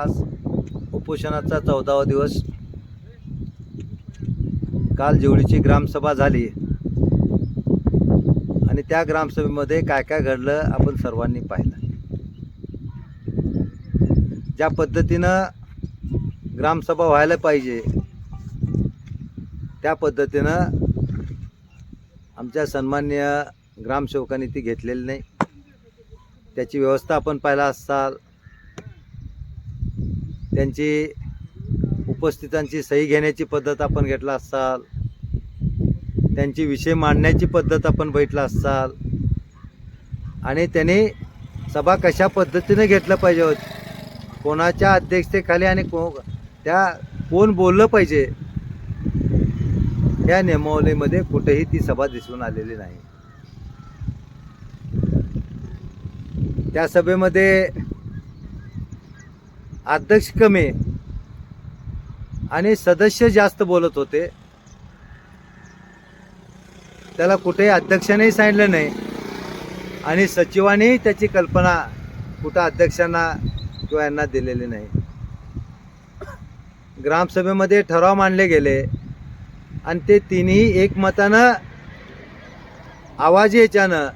आज उपोषणाचा चौदावा दिवस. काल जेवढीची ग्रामसभा झाली आणि त्या ग्रामसभेमध्ये काय काय घडलं आपण सर्वांनी पाहिलं. ज्या पद्धतीनं ग्रामसभा व्हायला पाहिजे त्या पद्धतीनं आमच्या सन्मान्य ग्रामसेवकांनी ती घेतलेली नाही. त्याची व्यवस्था आपण पाहिला असाल त्यांची उपस्थितांची सही घेण्याची पद्धत आपण घेतला असाल त्यांची विषय मांडण्याची पद्धत आपण बैठला असाल आणि त्यांनी सभा कशा पद्धतीने घेतलं पाहिजे होत कोणाच्या अध्यक्षतेखाली आणि को त्या कोण बोललं पाहिजे या नियमावलीमध्ये कुठेही ती सभा दिसून आलेली नाही. त्या सभेमध्ये अध्यक्ष कमी आणि सदस्य जास्त बोलत होते. त्याला कुठेही अध्यक्षानेही सांगितलं नाही. आणि सचिवानेही त्याची कल्पना कुठं अध्यक्षांना किंवा यांना दिलेली नाही. ग्रामसभेमध्ये ठराव मांडले गेले. आणि ते तिन्ही एकमतानं आवाज याच्यानं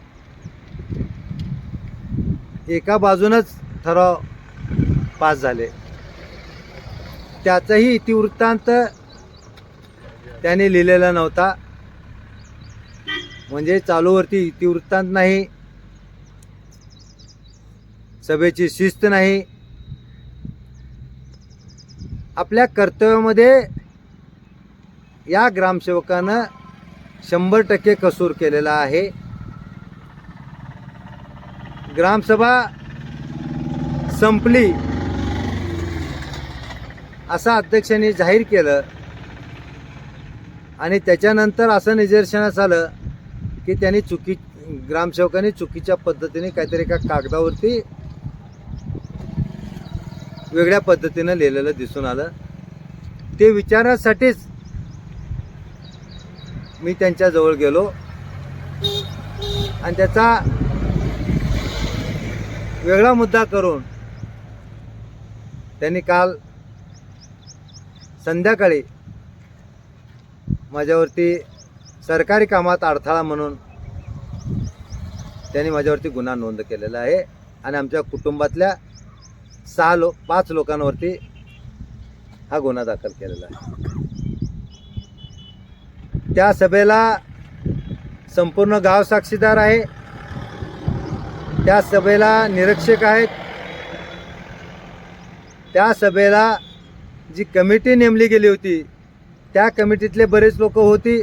एका बाजूनच ठराव पास झाले. त्याचाही इतिवृत्तांत त्याने लिहिलेला नव्हता. म्हणजे चालूवरती इतिवृत्तांत नाही. सभेची शिस्त नाही. आपल्या कर्तव्यामध्ये या ग्रामसेवकानं शंभर टक्के कसूर केलेला आहे. ग्रामसभा संपली. असं अध्यक्षांनी जाहीर केलं. आणि त्याच्यानंतर असं निदर्शनास आलं की त्यांनी चुकी ग्रामसेवकांनी चुकीच्या पद्धतीने काहीतरी एका कागदावरती वेगळ्या पद्धतीनं लिहिलेलं दिसून आलं. ते विचारण्यासाठीच मी त्यांच्याजवळ गेलो. आणि त्याचा वेगळा मुद्दा करून त्यांनी काल संध्याकाळी माझ्यावरती सरकारी कामात अडथळा म्हणून त्यांनी माझ्यावरती गुन्हा नोंद केलेला आहे. आणि आमच्या कुटुंबातल्या सहा लो पाच लोकांवरती हा गुन्हा दाखल केलेला आहे. त्या सभेला संपूर्ण गाव साक्षीदार आहे. त्या सभेला निरीक्षक आहेत. त्या सभेला जी कमिटी नेमली गेली होती त्या कमिटीतले बरेच लोक होती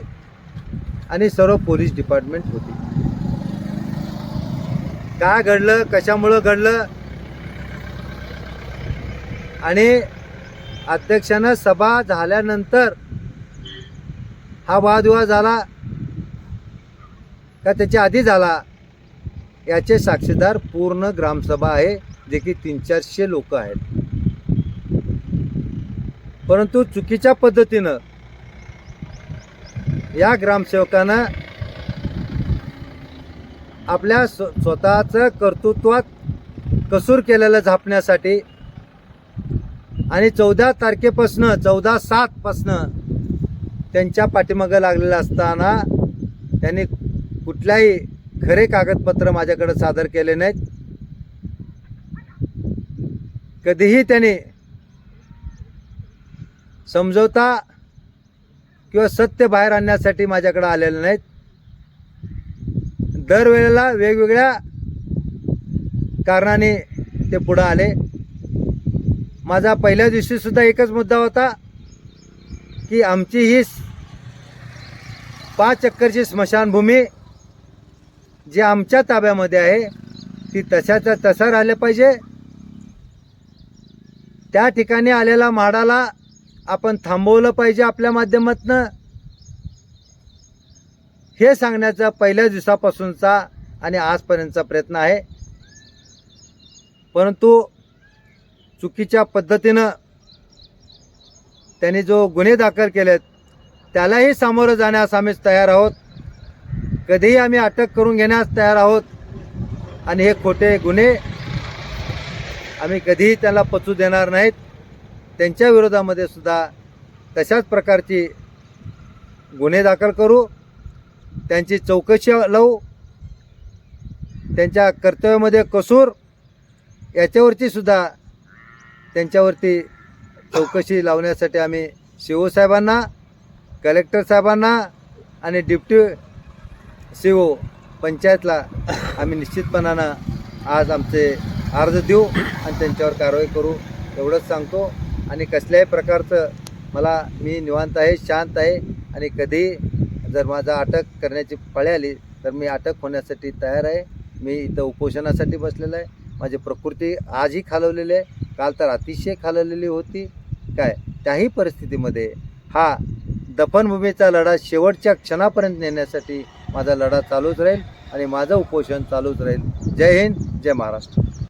आणि सर्व पोलीस डिपार्टमेंट होती. काय घडलं कशामुळं घडलं? आणि अध्यक्षानं सभा झाल्यानंतर हा वादविवाद झाला का त्याच्या आधी झाला याचे साक्षीदार पूर्ण ग्रामसभा आहे जे की तीन चारशे लोक आहेत. परंतु चुकीच्या पद्धतीनं या ग्रामसेवकानं आपल्या स्व स्वतःचं कर्तृत्वात कसूर केलेलं झापण्यासाठी आणि चौदा तारखेपासनं चौदा सातपासनं त्यांच्या पाठीमागं लागलेलं असताना त्यांनी कुठल्याही खरे कागदपत्र माझ्याकडे सादर केले नाहीत. कधीही त्यांनी समजवता किंवा सत्य बाहेर आणण्यासाठी माझ्याकडे आलेले नाहीत. दरवेळेला वेगवेगळ्या कारणाने ते पुढं आले. माझा पहिल्या दिवशीसुद्धा एकच मुद्दा होता की आमची ही पाच चक्करची स्मशानभूमी जी आमच्या ताब्यामध्ये आहे ती तशाचा तसा राहिलं पाहिजे. त्या ठिकाणी आलेला म्हाडाला आपण थांबवलं पाहिजे आपल्या माध्यमातनं? हे सांगण्याचा पहिल्या दिवसापासूनचा आणि आजपर्यंतचा प्रयत्न आहे. परंतु चुकीच्या पद्धतीनं त्यांनी जो गुन्हे दाखल केलेत त्यालाही सामोरं जाण्यास आम्ही तयार आहोत. कधीही आम्ही अटक करून घेण्यास तयार आहोत. आणि हे खोटे गुन्हे आम्ही कधीही त्याला पचू देणार नाहीत. त्यांच्या विरोधामध्ये सुद्धा तशाच प्रकारची गुन्हे दाखल करू त्यांची चौकशी लावू त्यांच्या कर्तव्यामध्ये कसूर याच्यावरती सुद्धा त्यांच्यावरती चौकशी लावण्यासाठी आम्ही शिव साहेबांना कलेक्टर साहेबांना आणि डिप्टी सी ओ पंचायतला आम्ही निश्चितपणानं आज आमचे अर्ज देऊ आणि त्यांच्यावर कारवाई करू एवढंच सांगतो. आणि कसल्याही प्रकारचं मला मी निवांत आहे शांत आहे. आणि कधीही जर माझा अटक करण्याची फळे आली तर मी अटक होण्यासाठी तयार आहे. मी इथं उपोषणासाठी बसलेलं आहे. माझी प्रकृती आजही खालवलेली आहे. काल तर अतिशय खालवलेली होती. काय? त्याही परिस्थितीमध्ये हा दफनभूमीचा लढा शेवटच्या क्षणापर्यंत नेण्यासाठी माझा लढा चालूच राहील आणि माझं उपोषण चालूच राहील. जय हिंद जय महाराष्ट्र.